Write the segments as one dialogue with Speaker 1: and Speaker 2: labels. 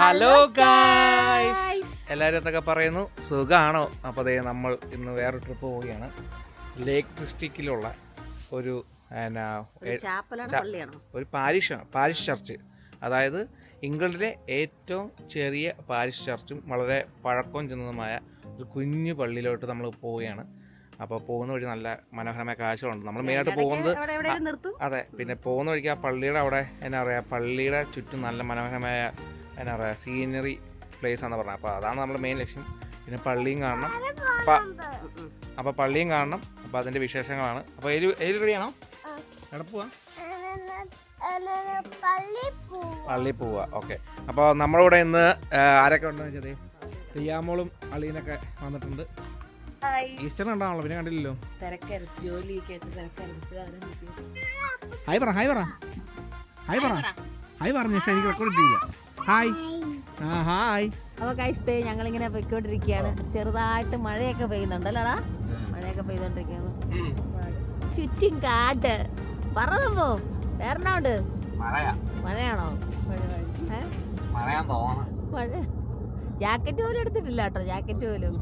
Speaker 1: Hello guys എല്ലാവരും എന്തൊക്കെ പറയുന്നു? സുഖമാണോ അപ്പോൾ അതേ നമ്മൾ ഇന്ന് വേറെ ട്രിപ്പ് പോവുകയാണ്. ലേക്ക് ഡിസ്ട്രിക്റ്റിലുള്ള ഒരു എന്നാ,
Speaker 2: ഒരു
Speaker 1: പാരിഷാണ് പാരിഷ് ചർച്ച്. അതായത് ഇംഗ്ലണ്ടിലെ ഏറ്റവും ചെറിയ പാരിഷ് ചർച്ചും വളരെ പഴക്കവും ചെന്നതുമായ ഒരു കുഞ്ഞു പള്ളിയിലോട്ട് നമ്മൾ പോവുകയാണ്. അപ്പോൾ പോകുന്ന വഴി നല്ല മനോഹരമായ കാഴ്ചകളുണ്ട്. നമ്മൾ മെയിനായിട്ട് പോകുന്നത് അതെ പിന്നെ പോകുന്ന വഴിക്ക് ആ പള്ളിയുടെ അവിടെ എന്നാ പറയുക പള്ളിയുടെ ചുറ്റും നല്ല മനോഹരമായ എന്നാ പറയുക സീനറി പ്ലേസ് ആണെന്ന് പറഞ്ഞത്. അപ്പോൾ അതാണ് നമ്മുടെ മെയിൻ ലക്ഷ്യം. പിന്നെ പള്ളിയും കാണണം. അപ്പോൾ അപ്പോൾ പള്ളിയും കാണണം. അപ്പോൾ അതിന്റെ വിശേഷങ്ങളാണ്. അപ്പോൾ ഏത് ഏത് റെഡിയാണോ എടപ്പുവാ പോവാ? പള്ളി പോവുക ഓക്കെ. അപ്പോൾ നമ്മളിവിടെ ഇന്ന് ആരൊക്കെ ഉണ്ടെന്ന് വെച്ചാൽ തെയ്യാമോളും അളീനൊക്കെ വന്നിട്ടുണ്ട്. ഈസ്റ്റർ ഉണ്ടാവണല്ലോ പിന്നെ കണ്ടില്ലല്ലോ. ഹായ് പറ ഹായ് പറ. ഹായ് പറ. ഹായ് പറഞ്ഞു എനിക്ക് റെക്കോർഡ് ചെയ്യില്ല ഹായ് ആ ഹായ്
Speaker 2: അപ്പൊ കഴിച്ചതേ ഞങ്ങളിങ്ങനെ പൊയ്ക്കൊണ്ടിരിക്കുകയാണ്. ചെറുതായിട്ട് മഴയൊക്കെ പെയ്യുന്നുണ്ടല്ലോടാ മഴയൊക്കെ പെയ്തോണ്ടിരിക്കുന്നത് ചുറ്റും കാട്ട് പറഞ്ഞോ വേറെണ്ണോണ്ട്
Speaker 1: മഴയാ.
Speaker 2: മഴയാണോ? മഴ. ജാക്കറ്റ് പോലും എടുത്തിട്ടില്ല കേട്ടോ ജാക്കറ്റ് പോലും.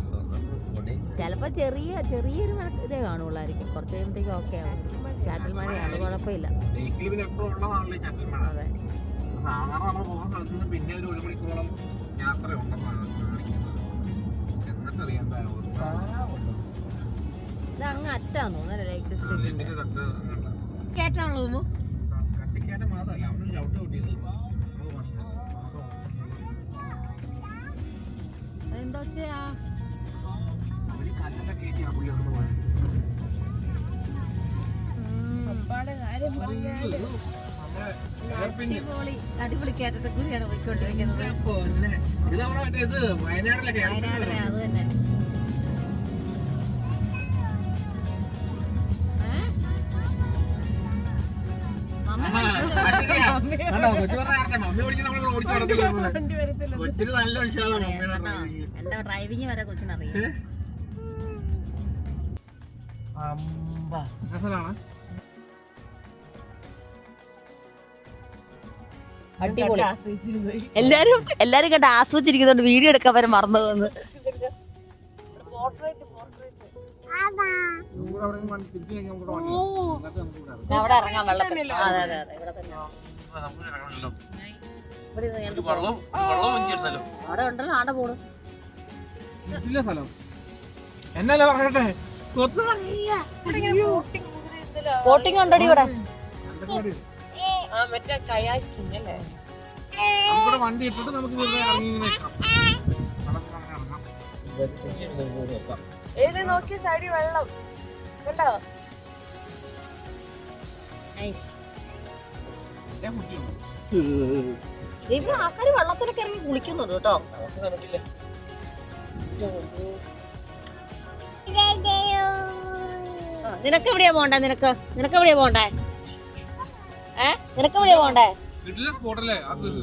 Speaker 2: ചിലപ്പോ ചെറിയ ചെറിയൊരു മഴ ഇതേ കാണുള്ളായിരിക്കും. കുറച്ച് കഴിയുമ്പോഴത്തേക്കും ഓക്കെ ആവും. ചാറ്റൽ മഴയാണ് കുഴപ്പമില്ല. അതെ.
Speaker 1: സാധാരണ നമ്മൾ പോകുന്ന സ്ഥലത്ത് നിന്ന് പിന്നെ ഒരു ഒരു മണിക്കൂറോളം യാത്രയുണ്ടെന്നാണ് കാണിക്കുന്നത് എന്നിട്ടറിയാം എന്താ അവസ്ഥ.
Speaker 2: ഇത് അങ്ങ് അറ്റാന്ന് തോന്നുന്നു ലേക്ക്
Speaker 1: അങ്ങോട്ട്.
Speaker 2: കേട്ടാണല്ലോ ഉമ്മു?
Speaker 1: കട്ടിക്കാരൻ മാത്രമല്ല അവനൊരു ചവിട്ട് കൂട്ടിയത്.
Speaker 2: അതെന്താ ഒച്ചയാ
Speaker 1: അവർ കല്ലൊക്കെ കയറ്റിയാ പുള്ളി അന്ന് പോയത്.
Speaker 2: അടിപൊളി കയറ്റത്തെ കൂടിയാണ് പോയിക്കൊണ്ടിരിക്കുന്നത്.
Speaker 1: ഇത് നമ്മുടെ മറ്റേ ഇത് വയനാട്ടിലൊക്കെ
Speaker 2: വയനാടിലെ അത് തന്നെ. ഏ? മമ്മി
Speaker 1: കണ്ടോ? കൊച്ചു
Speaker 2: അടിപൊളി. എല്ലാരും എല്ലാരും കണ്ട് ആസ്വദിച്ചിരിക്കുന്നോണ്ട് വീഡിയോ എടുക്കാൻ വരെ മറന്നു പോകുന്നു
Speaker 1: അവിടെ
Speaker 2: ഇറങ്ങാൻ വെള്ളത്തിൽ അതെ അതെ അതെ. ഇവിടെ തന്നെ. അവിടെ ഉണ്ടല്ലോ ആടെ പോണു.
Speaker 1: ഇല്ല സ്ഥലം. എന്നല്ല പറയട്ടെ
Speaker 2: ബോട്ടിംഗ് ഉണ്ടടി ഇവിടെ.
Speaker 1: നമുക്കിവിടെ വണ്ടി ഇട്ടിട്ട് നമുക്ക് വെറുതെ ഇറങ്ങി ഇങ്ങനെ. വെച്ചിട്ട് നോക്കാം.
Speaker 3: സൈഡിൽ വെള്ളം? കണ്ടോ.
Speaker 2: ഇവിടെ ആൾക്കാർ വെള്ളത്തിലൊക്കെ ഇറങ്ങി കുളിക്കുന്നുണ്ട് കേട്ടോ. നിനക്ക് എവിടെയാ പോണ്ടേ നിനക്ക്? നിനക്ക് എവിടെയാ പോണ്ടേ നിനക്ക് എവിടെയാ പോണ്ടേ
Speaker 1: അത് ഇത്.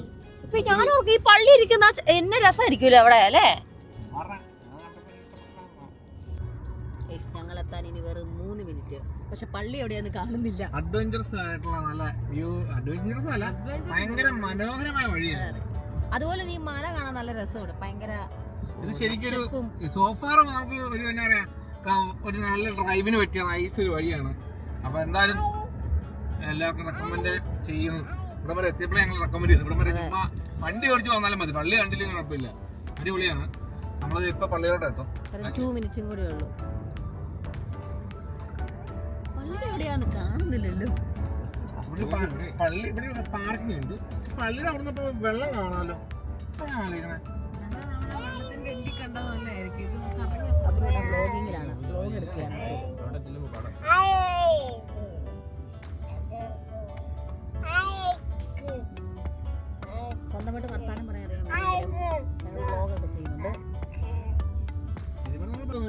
Speaker 2: ഞാനോർക്ക് ഈ പള്ളി ഇരിക്കുന്ന എന്നെ രസമായിരിക്കൂലോ അവിടെ അല്ലേ?
Speaker 1: ഞാൻ.
Speaker 2: ഞങ്ങൾ എത്താൻ ഇനി വെറും മൂന്ന് മിനിറ്റ്. പക്ഷെ പള്ളി എവിടെയാന്ന് കാണുന്നില്ല.
Speaker 1: അഡ്വഞ്ചറസ് ആയിട്ടുള്ള നല്ല വ്യൂ അഡ്വഞ്ചറസ് അല്ല ഭയങ്കര മനോഹരമായ വഴിയാണ്.
Speaker 2: അതുപോലെ നീ മല കാണാൻ നല്ല രസമുണ്ട്. ഭയങ്കര
Speaker 1: ഇത് ശരിക്കും സോഫാർ നമുക്ക് ഒരു എന്നാ പറയാ ഒരു നല്ല ഡ്രൈവിന് പറ്റിയ നൈസ് ഒരു വഴിയാണ്. അപ്പൊ എന്തായാലും എല്ലാവർക്കും റെക്കമെൻഡ് ചെയ്യുന്നു ഇവിടെ വരെ എത്തിയപ്പോഴേ ഞങ്ങൾ റെക്കമെൻഡ് ചെയ്യുന്നു ഇവിടെ വരെ ചുമ്മാ വണ്ടി ഓടിച്ച് വന്നാലും മതി. പള്ളി കണ്ടില്ലെങ്കിൽ കുഴപ്പമില്ല. അടിപൊളിയാണ്. നമ്മളത് ഇപ്പൊ പള്ളിയിലോട്ട് എത്തും.
Speaker 2: ഒരു ടു മിനിറ്റും കൂടി ഉള്ളൂ. പള്ളി കാണുന്നില്ലല്ലോ.
Speaker 1: പള്ളി ഇവിടെ പാർക്കിംഗ് ഉണ്ട്. പള്ളിയുടെ അവിടുന്ന് ഇപ്പൊ വെള്ളം കാണാമല്ലോ ആലോചിക്കണേ.
Speaker 2: ബ്ലോഗിങ്ങിലാണ് ബ്ലോഗ് എടുക്കുകയാണ്.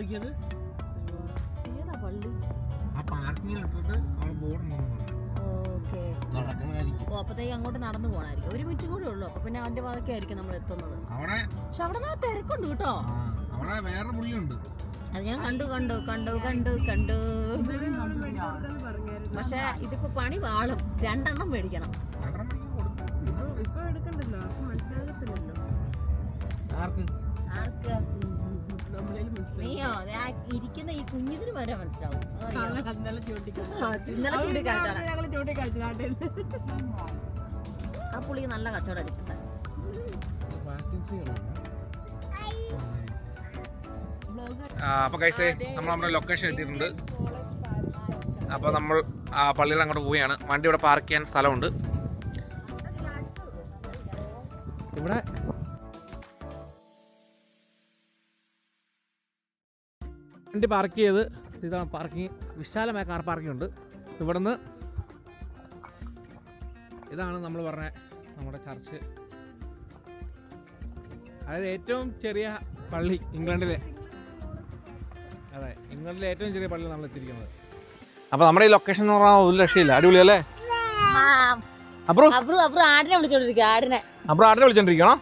Speaker 1: നോക്കിയത്?
Speaker 2: ഏതാ പള്ളി?
Speaker 1: ആ പാർക്കിങ്ങിൽ ഇട്ടിട്ട് അവിടെ ബോർഡ് ഉണ്ടെന്ന് പറഞ്ഞു.
Speaker 2: ഓക്കെ.
Speaker 1: നടക്കുന്നതായിരിക്കും.
Speaker 2: ഓ അപ്പത്തേക്ക് അങ്ങോട്ട് നടന്നു ഒരു മിനിറ്റും കൂടെ ഉള്ളൂ. അപ്പൊ പിന്നെ അവന്റെ ഭാഗത്തായിരിക്കും നമ്മൾ എത്തുന്നത്.
Speaker 1: അവിടെ
Speaker 2: പക്ഷെ അവിടെ നിന്ന് തിരക്കുണ്ട് കേട്ടോ.
Speaker 1: ആ, അവിടെ വേറെ പുള്ളിയുണ്ട്.
Speaker 2: അത് ഞാൻ കണ്ടു കണ്ടു കണ്ടു കണ്ടു കണ്ടു. പക്ഷെ ഇതിപ്പോ പണി വാളും. രണ്ടെണ്ണം മേടിക്കണം. ആ ഇരിക്കുന്ന ഈ കുഞ്ഞിതിന് വരെ മനസ്സിലാവും? ഇന്നലെ ചൂണ്ടിക്കാണിച്ചാണ് ആ പുള്ളി നല്ല കച്ചവടം അടിക്കട്ടെ
Speaker 1: അപ്പോൾ കഴിച്ചേ നമ്മൾ നമ്മുടെ ലൊക്കേഷൻ എത്തിയിട്ടുണ്ട്. അപ്പോൾ നമ്മൾ ആ പള്ളിയിൽ അങ്ങോട്ട് പോവുകയാണ്. വണ്ടി ഇവിടെ പാർക്ക് ചെയ്യാൻ സ്ഥലമുണ്ട്. വണ്ടി പാർക്ക് ചെയ്ത് ഇതാണ് പാർക്കിംഗ് വിശാലമായ കാർ പാർക്കിംഗ് ഉണ്ട്. ഇവിടുന്ന് ഇതാണ് നമ്മൾ പറഞ്ഞ നമ്മുടെ ചർച്ച് അതായത് ഏറ്റവും ചെറിയ പള്ളി ഇംഗ്ലണ്ടിലെ. അതെ ഇംഗ്ലണ്ടിലെ ഏറ്റവും ചെറിയ പള്ളി നമ്മൾ എത്തിയിരിക്കുന്നത്. അപ്പൊ നമ്മുടെ ഈ ലൊക്കേഷൻ എന്ന് പറഞ്ഞാൽ ഒരു രക്ഷയില്ല. അടിപൊളിയല്ലേ അബ്രോ.
Speaker 2: അബ്രു ആടിനെ വിളിച്ചോണ്ടിരിക്കും ആടിനെ.
Speaker 1: അബ്രോ ആടിനെ വിളിച്ചോണ്ടിരിക്കണോ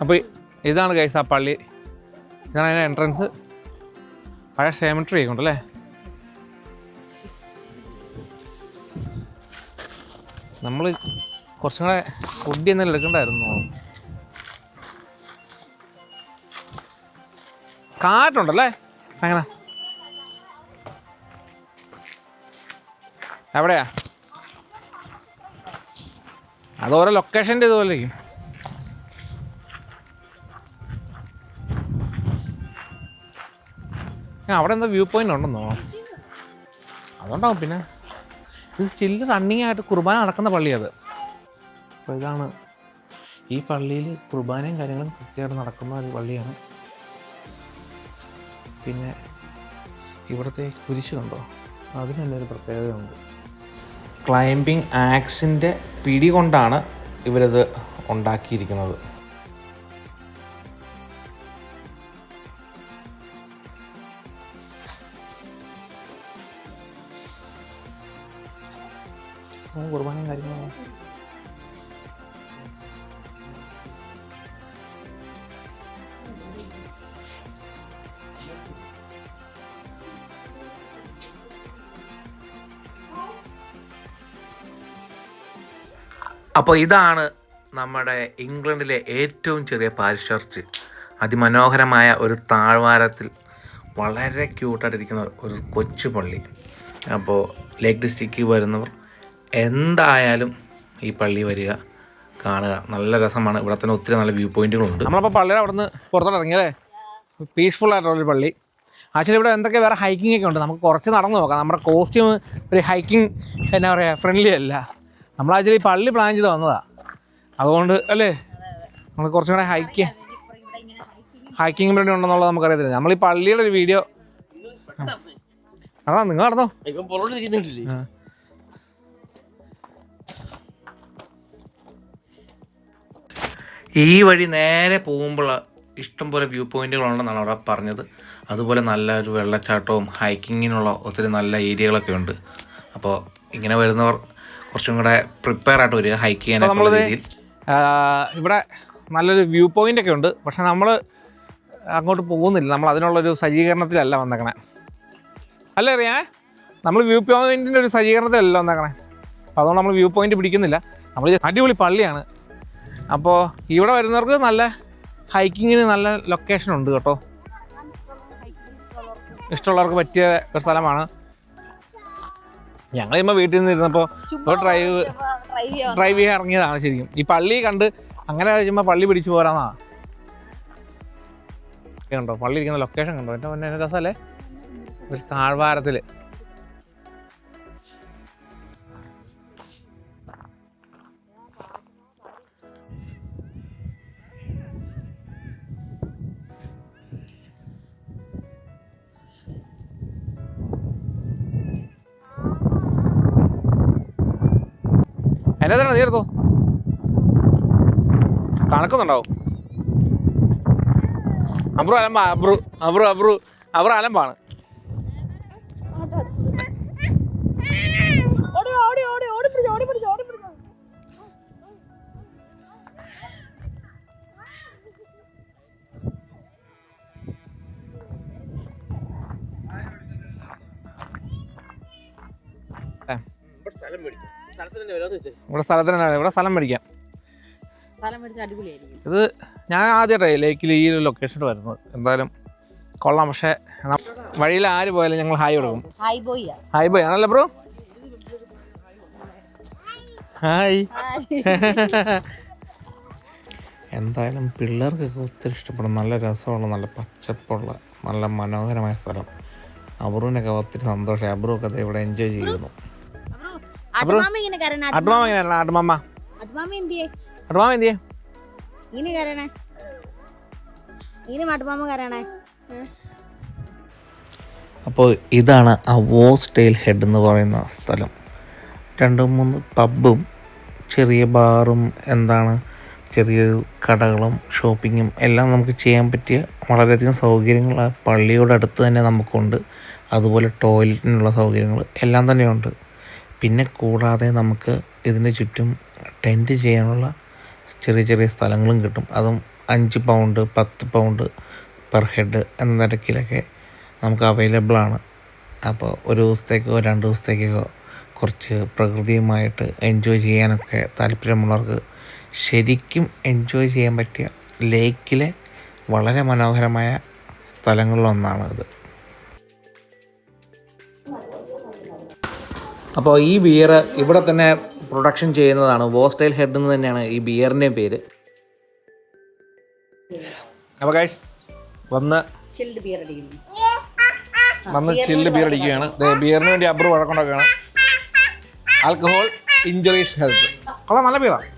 Speaker 1: അപ്പോൾ ഇതാണ് ഗൈസ് ആ പള്ളി. ഇതാണ് അതിന്റെ എൻട്രൻസ് പഴയ സെമിട്രി ഉണ്ടല്ലേ നമ്മൾ കുറച്ചും കൂടെ ഫുഡ് എന്തെങ്കിലും എടുക്കണ്ടായിരുന്നു? കാറ്റുണ്ടല്ലേ? അങ്ങനെ എവിടെയാ? അത് ഓരോ ലൊക്കേഷന്റെ ഇതുപോലെ അവിടെ എന്താ വ്യൂ പോയിന്റ് ഉണ്ടെന്നോ? അതുകൊണ്ടാവും പിന്നെ. ഇത് സ്റ്റിൽ റണ്ണിങ് ആയിട്ട് കുർബാന നടക്കുന്ന പള്ളി പള്ളിയത് അപ്പോൾ ഇതാണ് ഈ പള്ളിയിൽ കുർബാനയും കാര്യങ്ങളും കൃത്യമായിട്ട് നടക്കുന്ന ഒരു പള്ളിയാണ്. പിന്നെ ഇവിടുത്തെ കുരിശ് കണ്ടോ? അതിന് തന്നെ ഒരു പ്രത്യേകതയുണ്ട്. ക്ലൈംബിംഗ് ആക്സിന്റെ പിടി കൊണ്ടാണ് ഇവരത് ഉണ്ടാക്കിയിരിക്കുന്നത്. അപ്പോൾ ഇതാണ് നമ്മുടെ ഇംഗ്ലണ്ടിലെ ഏറ്റവും ചെറിയ പാരിഷ് ചർച്ച് അതിമനോഹരമായ ഒരു താഴ്വാരത്തിൽ വളരെ ക്യൂട്ടായിട്ടിരിക്കുന്ന ഒരു കൊച്ചു പള്ളി. അപ്പോൾ ലേക്ക് ഡിസ്ട്രിക്റ്റിൽ വരുന്നവർ എന്തായാലും ഈ പള്ളി വരിക കാണുക. നല്ല രസമാണ്. ഇവിടെ തന്നെ ഒത്തിരി നല്ല വ്യൂ പോയിന്റുകളുണ്ട്. നമ്മളപ്പോൾ പള്ളിയുടെ അവിടെ നിന്ന് പുറത്തോട്ട് ഇറങ്ങിയല്ലേ പീസ്ഫുൾ ആയിട്ടുള്ളൊരു പള്ളി. ആക്ച്വലി ഇവിടെ എന്തൊക്കെ വേറെ ഹൈക്കിംഗ് ഒക്കെ ഉണ്ട്? നമുക്ക് കുറച്ച് നടന്നു നോക്കാം. നമ്മുടെ കോസ്റ്റ്യൂം ഒരു ഹൈക്കിംഗ് എന്നാ പറയുക ഫ്രണ്ട്ലി അല്ല. നമ്മൾ ആക്ച്വലി പള്ളി പ്ലാൻ ചെയ്ത് വന്നതാ. അതുകൊണ്ട് അല്ലേ? നമ്മൾ കുറച്ചും കൂടെ ഹൈക്ക് ഹൈക്കിംഗ് വേണ്ടി ഉണ്ടെന്നുള്ളത് നമുക്കറിയത്തില്ല. നമ്മൾ ഈ പള്ളിയുടെ ഒരു വീഡിയോ അതാ നിങ്ങൾ നടന്നോ? ഈ വഴി നേരെ പോകുമ്പോൾ ഇഷ്ടംപോലെ വ്യൂ പോയിന്റുകളുണ്ടെന്നാണ് അവിടെ പറഞ്ഞത്. അതുപോലെ നല്ല ഒരു വെള്ളച്ചാട്ടവും ഹൈക്കിങ്ങിനുള്ള ഒത്തിരി നല്ല ഏരിയകളൊക്കെ ഉണ്ട്. അപ്പോൾ ഇങ്ങനെ വരുന്നവർ കുറച്ചും കൂടെ പ്രിപ്പയർ ആയിട്ട് വരിക ഹൈക്ക് ചെയ്യാൻ രീതിയിൽ. ഇവിടെ നല്ലൊരു വ്യൂ പോയിന്റ് ഒക്കെ ഉണ്ട്. പക്ഷെ നമ്മൾ അങ്ങോട്ട് പോകുന്നില്ല. നമ്മൾ അതിനുള്ളൊരു സജ്ജീകരണത്തിലല്ല വന്നേക്കണേ. അല്ല അറിയാ നമ്മൾ വ്യൂ പോയിന്റിന്റെ ഒരു സജ്ജീകരണത്തിലല്ല വന്നേക്കണേ. അതുകൊണ്ട് നമ്മൾ വ്യൂ പോയിന്റ് പിടിക്കുന്നില്ല. നമ്മൾ അടിപൊളി പള്ളിയാണ്. അപ്പോൾ ഇവിടെ വരുന്നവർക്ക് നല്ല ഹൈക്കിങ്ങിന് നല്ല ലൊക്കേഷൻ ഉണ്ട് കേട്ടോ. ഇഷ്ടമുള്ളവർക്ക് പറ്റിയ ഒരു സ്ഥലമാണ്. ഞങ്ങൾ ഇപ്പൊ വീട്ടിൽ നിന്ന് ഇരുന്നപ്പോൾ ഡ്രൈവ് ഡ്രൈവ് ചെയ്യാൻ ഇറങ്ങിയതാണ് ശരിക്കും. ഈ പള്ളി കണ്ട് അങ്ങനെ കഴിയുമ്പോൾ പള്ളി പിടിച്ചു പോരാന്നാ. കണ്ടോ? പള്ളി ഇരിക്കുന്ന ലൊക്കേഷൻ കണ്ടോ? എന്റെ മുന്നേ രസമല്ലേ ഒരു താഴ്വാരത്തിൽ അതിനകത്താണ് നീ എടുത്തോ. തണുക്കുന്നുണ്ടാവും അബ്രു അലമ്പ അബ്രു അബ്രു അബ്രു അബ്രു അലമ്പാണ്. സ്ഥലം മേടിക്കും.
Speaker 4: ഇവിടെ സ്ഥലത്തിന് തന്നെ ഇവിടെ സ്ഥലം മേടിക്കാം. ഇത് ഞാൻ ആദ്യമായിട്ടേ ലേക്കിൽ ഈ ഒരു ലൊക്കേഷനിൽ വരുന്നത്. എന്തായാലും കൊള്ളാം പക്ഷേ വഴിയിൽ ആര് പോയാലും ഞങ്ങൾ ഹായ് കൊടുക്കും.
Speaker 2: ഹായ്
Speaker 4: ബോയ് ആണല്ലേ ബ്രോ? ഹായ്. എന്തായാലും പിള്ളേർക്കൊക്കെ ഒത്തിരി ഇഷ്ടപ്പെടും. നല്ല രസമുള്ള നല്ല പച്ചപ്പുള്ള നല്ല മനോഹരമായ സ്ഥലം. അബ്രുവിനൊക്കെ ഒത്തിരി സന്തോഷം അബ്രുവൊക്കെ ഇവിടെ എൻജോയ് ചെയ്യുന്നു.
Speaker 2: ഇങ്ങനെ കരണ
Speaker 4: അട്ടുമാമ
Speaker 2: എന്തിയേ?
Speaker 4: അട്ടുമാമ എന്തിയേ?
Speaker 2: ഇങ്ങനെ കരണേ ഇങ്ങനെ അട്ടുമാമ കരണേ
Speaker 4: അപ്പോൾ ഇതാണ് ആ വോസ്റ്റെയിൽ ഹെഡ് എന്ന് പറയുന്ന സ്ഥലം. രണ്ട് മൂന്ന് പബ്ബും ചെറിയ ബാറും എന്താണ് ചെറിയൊരു കടകളും ഷോപ്പിങ്ങും എല്ലാം നമുക്ക് ചെയ്യാൻ പറ്റിയ വളരെയധികം സൗകര്യങ്ങൾ ആ പള്ളിയോട് അടുത്ത് തന്നെ നമുക്കുണ്ട്. അതുപോലെ ടോയ്ലറ്റിനുള്ള സൗകര്യങ്ങൾ എല്ലാം തന്നെയുണ്ട്. പിന്നെ കൂടാതെ നമുക്ക് ഇതിന് ചുറ്റും ടെന്റ് ചെയ്യാനുള്ള ചെറിയ ചെറിയ സ്ഥലങ്ങളും കിട്ടും. അതും അഞ്ച് പൗണ്ട് പത്ത് പൗണ്ട് പെർ ഹെഡ് എന്ന നിരക്കിലൊക്കെ നമുക്ക് അവൈലബിൾ ആണ്. അപ്പോൾ ഒരു ദിവസത്തേക്കോ രണ്ട് ദിവസത്തേക്കോ കുറച്ച് പ്രകൃതിയുമായിട്ട് എൻജോയ് ചെയ്യാനൊക്കെ താല്പര്യമുള്ളവർക്ക് ശരിക്കും എൻജോയ് ചെയ്യാൻ പറ്റിയ ലേക്കിലെ വളരെ മനോഹരമായ സ്ഥലങ്ങളിലൊന്നാണ് ഇത് അപ്പോൾ ഈ ബിയർ ഇവിടെ തന്നെ പ്രൊഡക്ഷൻ ചെയ്യുന്നതാണ്. വോസ്റ്റൈൽ ഹെഡ് എന്ന് തന്നെയാണ് ഈ ബിയറിന്റെയും പേര്. അപ്പോൾ ഗൈസ് വന്ന്
Speaker 2: ചിൽഡ് ബിയർ അടിക്കുന്നു.
Speaker 4: വന്ന് ചില്ല് ബിയർ അടിക്കുകയാണ്. ബിയറിന് വേണ്ടി അബ്രു വഴക്കൊണ്ടാക്കുകയാണ്. ആൽക്കഹോൾ ഇഞ്ചുറീസ് ഹെൽത്ത് കൊള്ളാം നല്ല ബിയറാണ്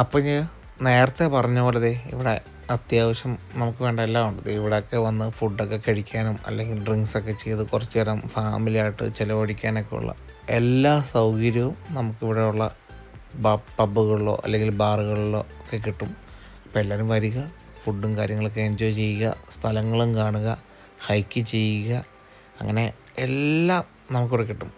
Speaker 4: അപ്പം ഞാൻ നേരത്തെ പറഞ്ഞ പോലെ ഇവിടെ അത്യാവശ്യം നമുക്ക് വേണ്ട എല്ലാം ഉണ്ട്. ഇവിടെയൊക്കെ വന്ന് ഫുഡൊക്കെ കഴിക്കാനും അല്ലെങ്കിൽ ഡ്രിങ്ക്സ് ഒക്കെ ചെയ്ത് കുറച്ച് നേരം ഫാമിലിയായിട്ട് ചിലവഴിക്കാനൊക്കെ ഉള്ള എല്ലാ സൗകര്യവും നമുക്കിവിടെ ഉള്ള പബ്ബുകളിലോ അല്ലെങ്കിൽ ബാറുകളിലോ ഒക്കെ കിട്ടും. അപ്പോൾ എല്ലാവരും വരിക ഫുഡും കാര്യങ്ങളൊക്കെ എൻജോയ് ചെയ്യുക സ്ഥലങ്ങളും കാണുക ഹൈക്ക് ചെയ്യുക അങ്ങനെ എല്ലാം നമുക്കിവിടെ കിട്ടും.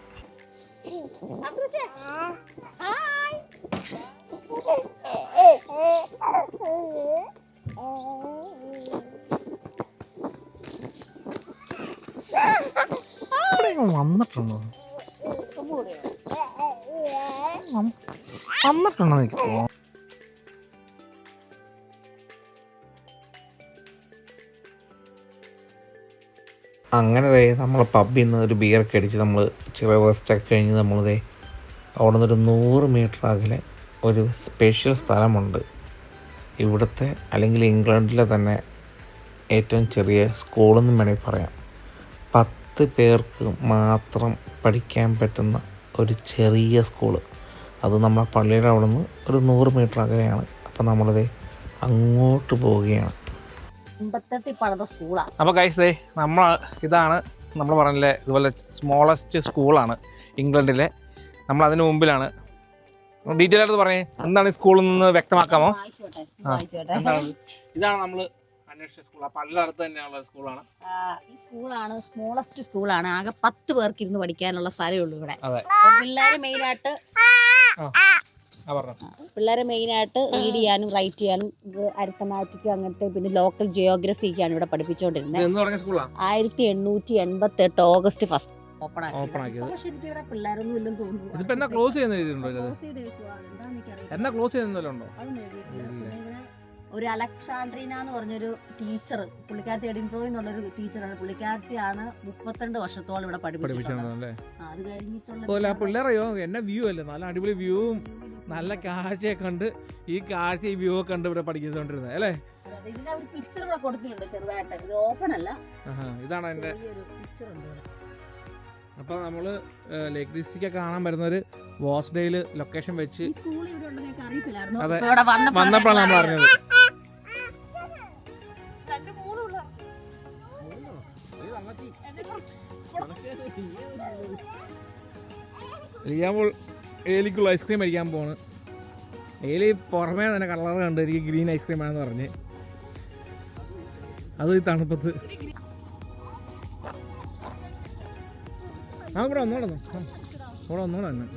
Speaker 4: വന്നിട്ടുണ്ടോ? വന്നിട്ടുണ്ടോ തോന്നുന്നു. അങ്ങനെ ദേ നമ്മൾ പബ്ബിൽ നിന്ന് ഒരു ബിയറൊക്കെ അടിച്ച് നമ്മൾ ചെറിയ റെസ്റ്റൊക്കെ കഴിഞ്ഞ് നമ്മൾ ദേ അവിടെ നിന്നൊരു നൂറ് മീറ്റർ അകലെ ഒരു സ്പെഷ്യൽ സ്ഥലമുണ്ട്. ഇവിടുത്തെ അല്ലെങ്കിൽ ഇംഗ്ലണ്ടിലെ തന്നെ ഏറ്റവും ചെറിയ സ്കൂളെന്നും വേണമെങ്കിൽ പറയാം. പത്ത് പേർക്ക് മാത്രം പഠിക്കാൻ പറ്റുന്ന ഒരു ചെറിയ സ്കൂൾ അത് നമ്മളെ പള്ളിയുടെ അവിടെ നിന്ന് ഒരു നൂറ് മീറ്റർ അകലെയാണ്. അപ്പോൾ നമ്മളത് അങ്ങോട്ട് പോവുകയാണ്. അപ്പോൾ കൈസേ നമ്മൾ ഇതാണ് നമ്മൾ പറഞ്ഞില്ലേ ഇതുപോലെ സ്മോളസ്റ്റ് സ്കൂളാണ് ഇംഗ്ലണ്ടിലെ. നമ്മൾ അതിന് മുമ്പിലാണ് ഡീറ്റെയിൽ ആയിട്ട് പറഞ്ഞേ. എന്താണ് ഈ സ്കൂളിൽ നിന്ന് വ്യക്തമാക്കാമോ? ഇതാണ് നമ്മൾ അന്വേഷിച്ച സ്കൂൾ. പള്ളിയുടെ അടുത്ത് തന്നെയുള്ള സ്കൂളാണ്.
Speaker 2: ഈ സ്കൂളാണ് സ്മോളസ്റ്റ് സ്കൂളാണ്. ആകെ പത്ത് പേർക്ക് ഇരുന്ന് പഠിക്കാനുള്ള സ്ഥലമേ ഉള്ളൂ ഇവിടെ.
Speaker 4: അതെ.
Speaker 2: അപ്പൊ പിള്ളേരെ മെയിനായിട്ട്
Speaker 4: ആ. ആ പറഞ്ഞു.
Speaker 2: പിള്ളേരെ മെയിനായിട്ട് റീഡ് ചെയ്യാനും റൈറ്റ് ചെയ്യാനും അരിത്തമാറ്റിക് അങ്ങനത്തെ പിന്നെ ലോക്കൽ ജിയോഗ്രഫിക്കാണ് ഇവിടെ പഠിപ്പിച്ചുകൊണ്ടിരുന്നത് ആയിരത്തി എണ്ണൂറ്റി എൺപത്തി എട്ട് ഓഗസ്റ്റ് ഫസ്റ്റ് ഓപ്പൺ
Speaker 4: ആക്കിയത്. ഇതിപ്പോ എന്നാ ക്ലോസ് ചെയ്യുന്ന
Speaker 2: എനിക്കറിയില്ല.
Speaker 4: എന്നാ ക്ലോസ് ചെയ്യുന്നല്ലോ ഉണ്ടോ.
Speaker 2: ഒരു അലക്സാണ്ട്രീന എന്ന് പറഞ്ഞൊരു ടീച്ചർ പുള്ളിക്കാരത്തി എഡിൻബ്രോ എന്നുള്ളൊരു ടീച്ചറാണ്. പുള്ളിക്കാരത്തിയാണ് മുപ്പത്തിരണ്ട് വർഷത്തോളം ഇവിടെ പഠിപ്പിച്ചിട്ടുള്ളത്. അത് കഴിഞ്ഞിട്ടുള്ള
Speaker 4: പിള്ളേറയോ എന്നെ വ്യൂ അല്ലേ? നല്ല അടിപൊളി വ്യൂവും നല്ല കാഴ്ചയൊക്കെ കണ്ട് ഈ കാഴ്ച ഈ വ്യൂ ഒക്കെ കണ്ട് ഇവിടെ പഠിച്ചുകൊണ്ടിരുന്നത് അല്ലേ?
Speaker 2: ഇതിന്റെ ഒരു പിക്ചർ ഇവിടെ കൊടുത്തിട്ടുണ്ട് ചെറുതായിട്ട്. ഇത് ഓപ്പൺ അല്ല.
Speaker 4: ഇതാണ്
Speaker 2: എന്റെ പിക്ചർ ഉണ്ട് ഇവിടെ.
Speaker 4: അപ്പോൾ നമ്മൾ ലേക്ക് ഡിസ്ട്രിക്റ്റ് കാണാൻ ലൊക്കേഷൻ വെച്ച്
Speaker 2: ഇവിടെ ഉണ്ടെന്ന് എനിക്ക് അറിയത്തില്ലായിരുന്നു.
Speaker 4: അതെ.
Speaker 2: ഇപ്പൊ വന്നപ്പോഴാണ്
Speaker 4: നമ്മൾ അറിഞ്ഞത്. എലിയാമ്പോൾ ഏലിക്കുള്ള ഐസ്ക്രീം അടിക്കാൻ പോണ് ഏലി പുറമേ തന്നെ കളർ കണ്ട് എനിക്ക് ഗ്രീൻ ഐസ്ക്രീം ആണെന്ന് പറഞ്ഞ്. അത് ഈ തണുപ്പത്ത്. ആ ഇവിടെ വന്നോളൂ ഇവിടെ വന്നോളൂ തന്നെ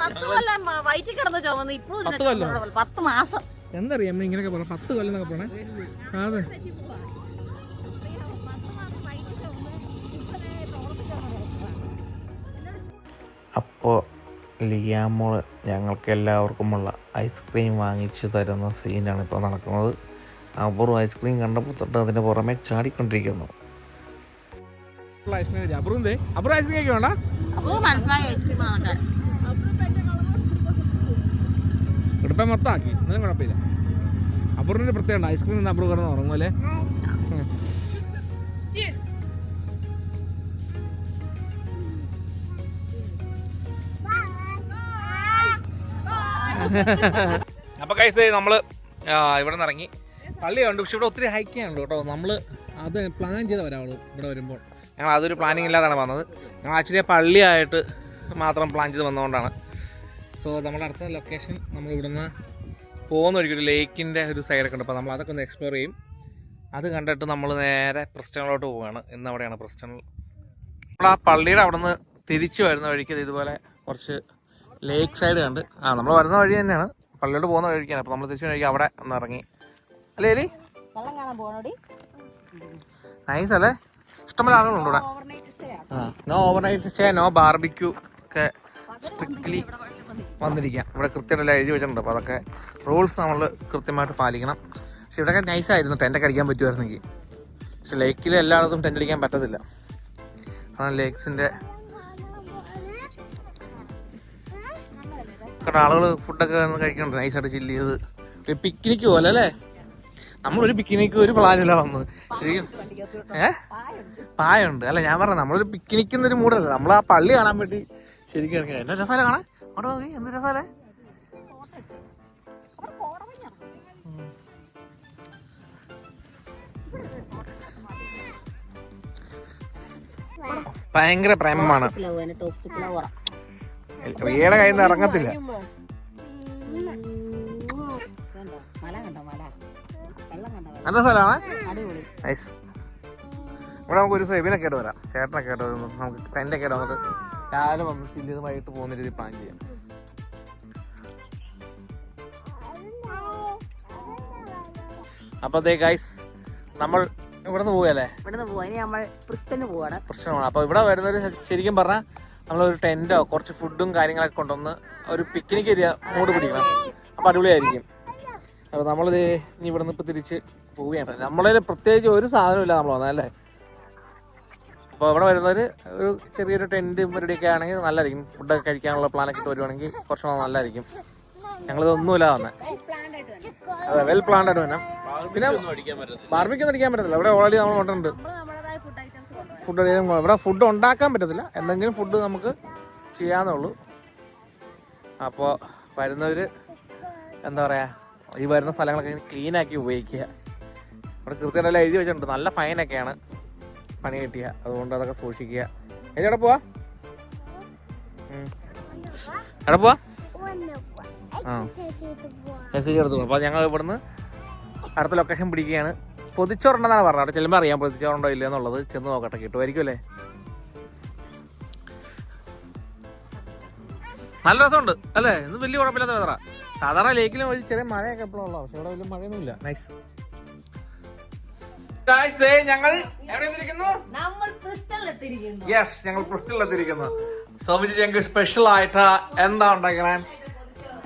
Speaker 2: പത്ത് കൊല്ലം വയറ്റിൽ കിടന്ന് ചുമന്ന് ഇപ്പോഴും ഇതിനെ
Speaker 4: പത്ത്
Speaker 2: മാസം.
Speaker 4: എന്തറിയാം ഇങ്ങനെയൊക്കെ പറയാം പത്ത് കൊല്ലം എന്നൊക്കെ പോണേ അതെ. അപ്പോ ലിയാമോൾ ഞങ്ങൾക്ക് എല്ലാവർക്കുമുള്ള ഐസ്ക്രീം വാങ്ങിച്ചു തരുന്ന സീനാണ് ഇപ്പോൾ നടക്കുന്നത്. അപൂർവ ഐസ്ക്രീം കണ്ടപ്പോൾ തൊട്ട് അതിന് പുറമെ ചാടിക്കൊണ്ടിരിക്കുന്നു.
Speaker 1: ഐസ്ക്രീം അപ്പുറം എന്തേ അപ്പുറം ഐസ്ക്രീം
Speaker 2: അപ്പോൾ
Speaker 1: എന്നാലും കുഴപ്പമില്ല. അപ്പുറത്തിന്റെ നിന്ന് അപ്പുറം കിടന്ന് ഉറങ്ങുമല്ലേ അപ്പൊ കൈസ് നമ്മൾ ആ, ഇവിടെ നിന്ന് ഇറങ്ങി പള്ളിയുണ്ട് പക്ഷെ ഇവിടെ ഒത്തിരി ഹൈക്ക് ഉണ്ട് കേട്ടോ. നമ്മൾ അത് പ്ലാൻ ചെയ്ത ഒരാൾ ഇവിടെ വരുമ്പോൾ. ഞങ്ങൾ അതൊരു പ്ലാനിങ് ഇല്ലാതാണ് വന്നത്. ഞങ്ങൾ ആക്ച്വലി പള്ളിയായിട്ട് മാത്രം പ്ലാൻ ചെയ്ത് വന്നതുകൊണ്ടാണ് സോ നമ്മുടെ അടുത്ത ലൊക്കേഷൻ നമ്മൾ ഇവിടുന്ന് പോകുന്ന ഒരിക്കലും ഒരു ലേക്കിന്റെ ഒരു സൈഡൊക്കെ ഉണ്ട്. അപ്പോൾ നമ്മൾ അതൊക്കെ ഒന്ന് എക്സ്പ്ലോർ ചെയ്യും. അത് കണ്ടിട്ട് നമ്മൾ നേരെ പ്രസ്റ്റണിലോട്ട് പോവുകയാണ്. ഇന്ന് അവിടെയാണ് പ്രസ്റ്റണൽ നമ്മൾ ആ പള്ളിയുടെ അവിടെ നിന്ന് തിരിച്ചു വരുന്ന വഴിക്ക് ഇതുപോലെ കുറച്ച് ലേക്ക് സൈഡ് കണ്ട്. ആ നമ്മൾ വരുന്ന വഴി തന്നെയാണ്. പള്ളിയോട്ട് പോകുന്ന വഴിക്കാണ്. അപ്പോൾ നമ്മൾ തിരിച്ചു വഴിക്ക് അവിടെ ഒന്ന് ഇറങ്ങി. അല്ലേ എലി? നൈസ് അല്ലേ? ഇഷ്ടംപോലെ ആളുകളുണ്ട് ഇവിടെ. No overnight stay no barbecue ഒക്കെ സ്ട്രിക്ട്ലി വന്നിരിക്കാം ഇവിടെ കൃത്യമായിട്ട് എഴുതി വെച്ചിട്ടുണ്ട്. അപ്പോൾ അതൊക്കെ റൂൾസ് നമ്മൾ കൃത്യമായിട്ട് പാലിക്കണം. പക്ഷെ ഇവിടെയൊക്കെ നൈസായിരുന്നു. ടെന്റൊക്കെ അടിക്കാൻ പറ്റുമായിരുന്നെങ്കിൽ പക്ഷെ ലേക്കിൽ എല്ലായിടത്തും ടെന്റ് അടിക്കാൻ പറ്റത്തില്ല. അതാണ് ലേക്സിന്റെ കാരണം ആളുകൾ ഫുഡൊക്കെ കഴിക്കുന്നുണ്ട്. നൈസായിട്ട് ചില്ല് ചെയ്ത്. പിക്നിക്ക് പോലെ അല്ലേ? നമ്മളൊരു പിക്നിക്ക് ഒരു പ്ലാനില്ല വന്നത്. ശരിക്കും? ഏ? പായുണ്ട്. അല്ല ഞാൻ പറഞ്ഞ നമ്മളൊരു പിക്നിക്കുന്ന ഒരു മൂടല്ല. നമ്മൾ ആ പള്ളി കാണാൻ വേണ്ടി ശരിക്കും ഇറങ്ങിയത്. എന്നെ രസാല കാണാൻ? അവിടെ നോക്കി. എന്ത് രസമല്ലേ ഭയങ്കര പ്രേമമാണ്. റിയയുടെ കയ്യിൽ നിന്ന് ഇറങ്ങത്തില്ല. നല്ല സ്ഥലമാണ്? നൈസ് ഇവിടെ നമുക്ക് ഒരു സേബിനെ കേട്ട് വരാം. ചേട്ടനെ കേട്ട് വരുമ്പോൾ നമുക്ക് ടെന്റെ കേട്ട് വന്നിട്ട് രാവിലെ വന്ന് ചില്ല് ചെയ്ത് വൈകിട്ട് പോകുന്ന രീതിയിൽ പ്ലാൻ ചെയ്യാം. അപ്പത്തേ ഗൈസ് നമ്മൾ ഇവിടുന്ന് പോവുകയല്ലേ?
Speaker 2: ഇവിടുന്ന് പോവാ. ഇനി നമ്മൾ പ്രിസ്റ്റന് പോവാണ്.
Speaker 1: പ്രശ്നമാണ് അപ്പോൾ ഇവിടെ വരുന്നവർ ശരിക്കും പറഞ്ഞാൽ നമ്മളൊരു ടെന്റോ കുറച്ച് ഫുഡും കാര്യങ്ങളൊക്കെ കൊണ്ടുവന്ന് ഒരു പിക്നിക് ഏരിയ മൂട് പിടിക്കണം. അപ്പോൾ അടിപൊളിയായിരിക്കും. അപ്പോൾ നമ്മളിത് ഇനി ഇവിടുന്ന് ഇപ്പോൾ തിരിച്ച് പോവുകയാണ്. നമ്മളതിൽ പ്രത്യേകിച്ച് ഒരു സാധനമില്ല നമ്മൾ വന്നതല്ലേ? അപ്പോൾ ഇവിടെ വരുന്നവർ ഒരു ചെറിയൊരു ടെന്റ് പരിപാടിയൊക്കെ ആണെങ്കിൽ നല്ലതായിരിക്കും. ഫുഡൊക്കെ കഴിക്കാനുള്ള പ്ലാനൊക്കെ ഇട്ട് വരുവാണെങ്കിൽ കുറച്ചുകൂടെ നല്ലതായിരിക്കും. ഞങ്ങളിതൊന്നുമില്ല വന്നെ. അതെ വെൽ പ്ലാൻഡ് ആയിട്ട് വന്നെ. പിന്നെ ബാർബിക്കൊന്നും അടിക്കാൻ പറ്റത്തില്ല. ഇവിടെ ഓൾറെഡി നമ്മൾ കൊണ്ടുണ്ട് ഫുഡ് ഇവിടെ ഫുഡ് ഉണ്ടാക്കാൻ പറ്റത്തില്ല. എന്തെങ്കിലും ഫുഡ് നമുക്ക് ചെയ്യാന്നുള്ളൂ. അപ്പോൾ വരുന്നവർ എന്താ പറയുക ഈ വരുന്ന സ്ഥലങ്ങളൊക്കെ ക്ലീനാക്കി ഉപയോഗിക്കുക. ഇവിടെ കൃത്യമായിട്ട് എഴുതി വെച്ചിട്ടുണ്ട്. നല്ല ഫൈനൊക്കെയാണ് പണി കിട്ടിയ. അതുകൊണ്ട് അതൊക്കെ സൂക്ഷിക്കുക. ഏത് എവിടെ പോവാ. എവിടെ പോവാ? ആ. എടുത്തു അപ്പോൾ ഞങ്ങൾ ഇവിടുന്ന് അടുത്ത ലൊക്കേഷൻ പിടിക്കുകയാണ്. പൊതിച്ചോറുണ്ടെന്നാണ് പറഞ്ഞത്. അവിടെ ചെല്ലുമ്പോൾ അറിയാം പൊതിച്ചോറുണ്ടോ ഇല്ല എന്നുള്ളത്. ചെന്ന് നോക്കട്ടെ. കിട്ടുമായിരിക്കും അല്ലേ? നല്ല രസമുണ്ട്. അല്ലേ? ഇന്ന് വലിയ കുഴപ്പമില്ലാത്ത വെതറ സാധാരണ ലേക്കിലും ചെറിയ മഴയൊക്കെ എപ്പോഴും ഉള്ളതാണ് പക്ഷെ ഇവിടെ വലിയ മഴയൊന്നുമില്ല. നൈസ് ഞങ്ങൾ
Speaker 2: നമ്മൾ
Speaker 1: യെസ് ഞങ്ങൾ ക്രിസ്റ്റലിലെത്തിയിരിക്കുന്നു. സോമിജി ഞങ്ങൾക്ക് സ്പെഷ്യൽ ആയിട്ട് എന്താ ഉണ്ടാക്കണേ?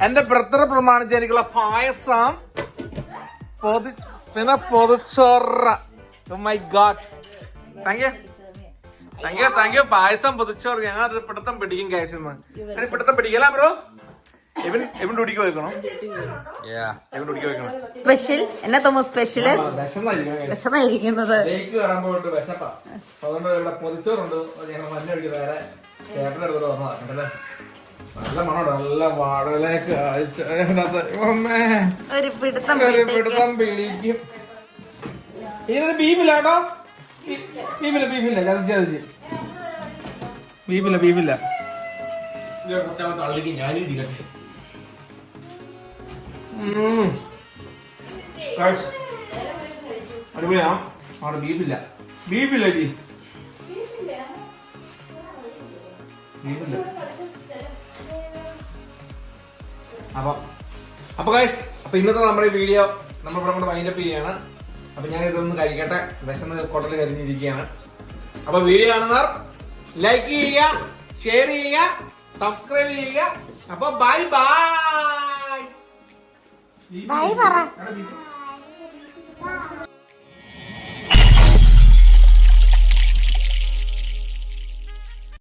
Speaker 1: എന്റെ ബ്രദർ പ്രമാണിച്ച് എനിക്കുള്ള പായസം പൊതി പിന്നെ പൊതിച്ചോറ. My god thank you thank you thank you പായസം പൊതിച്ചോറ്. ഞങ്ങൾ പിടുത്തം പിടിക്കും കാശിന്ന് പിടുത്തം പിടിക്കല ബ്രോ ഇവൻ ഇവൻ ഡുടിക്ക് വെക്കണം ഇവൻ ഡുടിക്ക് വെക്കണം
Speaker 2: സ്പെഷ്യൽ എന്നാ തോമോ
Speaker 1: സ്പെഷ്യൽ
Speaker 2: വിശന്നായിരിക്കുന്നത്
Speaker 1: അതുകൊണ്ട് ഇവിടെ പൊതിച്ചോറുണ്ട്. ഞങ്ങൾ മഞ്ഞ ഒഴിക്കുന്ന വേറെ ചേട്ടന്റെ അടുത്ത് വന്നതാ. കണ്ടല്ലേ? നല്ല മണമുണ്ട്. നല്ല വാടലേക്ക്.
Speaker 2: ഒരു പിടുത്തം
Speaker 1: ഒരു പിടുത്തം പിടിക്കും ഇതിനകത്ത് ബീഫില്ല കേട്ടോ? ബീ- ബീഫില്ല ബീഫില്ല. ചതച്ച് ചതച്ച് ബീഫില്ല ബീഫില്ല. തള്ളിക്ക് ഞാനും ഇരിക്കട്ടെ അടിപൊളിയാ അവിടെ ബീഫില്ല. ബീഫില്ല ജി ബീഫില്ല. അപ്പൊ അപ്പൊ ഗൈസ് അപ്പൊ ഇന്നത്തെ നമ്മുടെ വീഡിയോ നമ്മൾ ഇവിടെ വൈൻഡ് വൈൻഡപ്പ് ചെയ്യാണ്. അപ്പൊ ഞാൻ ഇതൊന്ന് കഴിക്കട്ടെ. വിശന്ന് കൊട്ടൽ കരിഞ്ഞിരിക്കുകയാണ്. അപ്പൊ വീഡിയോ കാണുന്നവർ ലൈക്ക് ചെയ്യുക ഷെയർ ചെയ്യുക സബ്സ്ക്രൈബ് ചെയ്യുക. അപ്പൊ ബൈ ബൈ
Speaker 3: ബൈ പറ